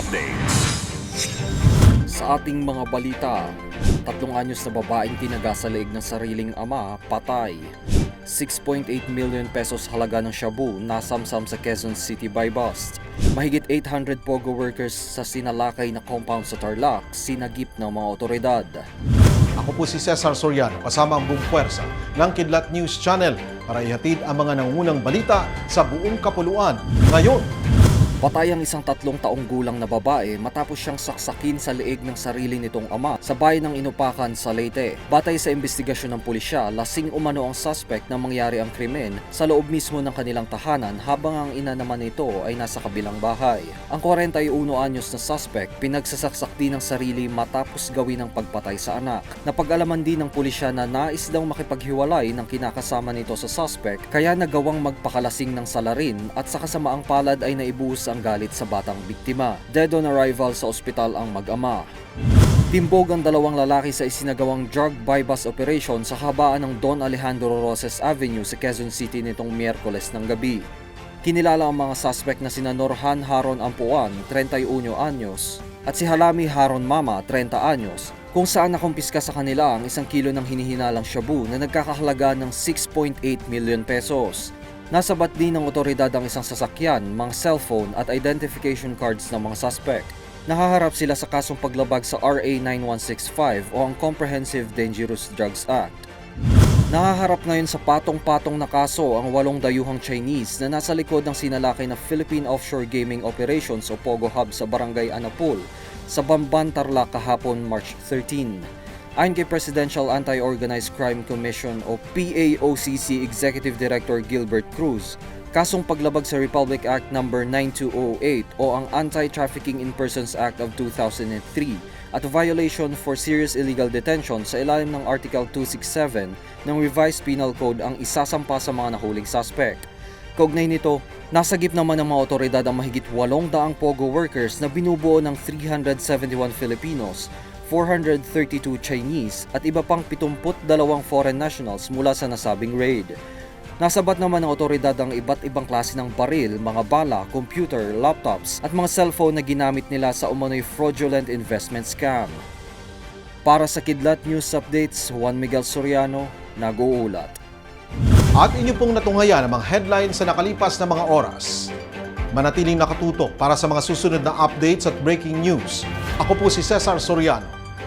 Updates. Sa ating mga balita, tatlong anyos na babaeng tinaga sa leeg ng sariling ama, patay. 6.8 million pesos halaga ng shabu nasamsam sa Quezon City by bust. Mahigit 800 pogo workers sa sinalakay na compound sa Tarlac, sinagip ng mga otoridad. Ako po si Cesar Soriano kasama ang buong puwersa ng Kidlat News Channel para ihatid ang mga nangungunang balita sa buong kapuluan. Ngayon, Patay ang isang tatlong taong gulang na babae matapos siyang saksakin sa leeg ng sarili nitong ama sa bayan ng Inupakan sa Leyte. Batay sa investigasyon ng pulisya, lasing umano ang suspect na mangyari ang krimen sa loob mismo ng kanilang tahanan habang ang ina naman nito ay nasa kabilang bahay. Ang 41 anyos na suspect pinagsasaksak din ng sarili matapos gawin ang pagpatay sa anak. Napag-alaman din ng pulisya na nais daw makipaghiwalay ng kinakasama nito sa suspect kaya nagawang magpakalasing ng salarin at sa kasamaang palad ay naibuhos ang galit sa batang biktima. Dead on arrival sa ospital ang mag-ama. Timbog ang dalawang lalaki sa isinagawang drug buy-bust operation sa habaan ng Don Alejandro Roses Avenue sa Quezon City nitong Miyerkules ng gabi. Kinilala ang mga suspect na sina Norhan Haron Ampuan, 31 anyos, at si Halami Haron Mama, 30 anyos, kung saan nakumpiska sa kanila ang isang kilo ng hinihinalang shabu na nagkakahalaga ng 6.8 million pesos. Nasabat din ng otoridad ang isang sasakyan, mga cellphone at identification cards ng mga suspect. Nahaharap sila sa kasong paglabag sa RA 9165 o ang Comprehensive Dangerous Drugs Act. Nahaharap ngayon sa patong-patong na kaso ang walong dayuhang Chinese na nasa likod ng sinalakay na Philippine Offshore Gaming Operations o POGO Hub sa Barangay Anapul sa Bamban, Tarlac kahapon March 13. Ayon kay Presidential Anti-Organized Crime Commission o PAOCC Executive Director Gilbert Cruz, kasong paglabag sa Republic Act No. 9208 o ang Anti-Trafficking in Persons Act of 2003 at violation for serious illegal detention sa ilalim ng Article 267 ng Revised Penal Code ang isasampa sa mga nahuling suspect. Kaugnay nito, nasagip naman ng mga otoridad ang mahigit 800 POGO workers na binubuo ng 371 Filipinos, 432 Chinese at iba pang 72 foreign nationals mula sa nasabing raid. Nasabat naman ng otoridad ang iba't ibang klase ng baril, mga bala, computer, laptops at mga cellphone na ginamit nila sa umano'y fraudulent investment scam. Para sa Kidlat News Updates, Juan Miguel Soriano, nag-uulat. at inyo pong natunghayan ang mga headlines sa nakalipas na mga oras. Manatiling nakatutok para sa mga susunod na updates at breaking news. Ako po si Cesar Soriano,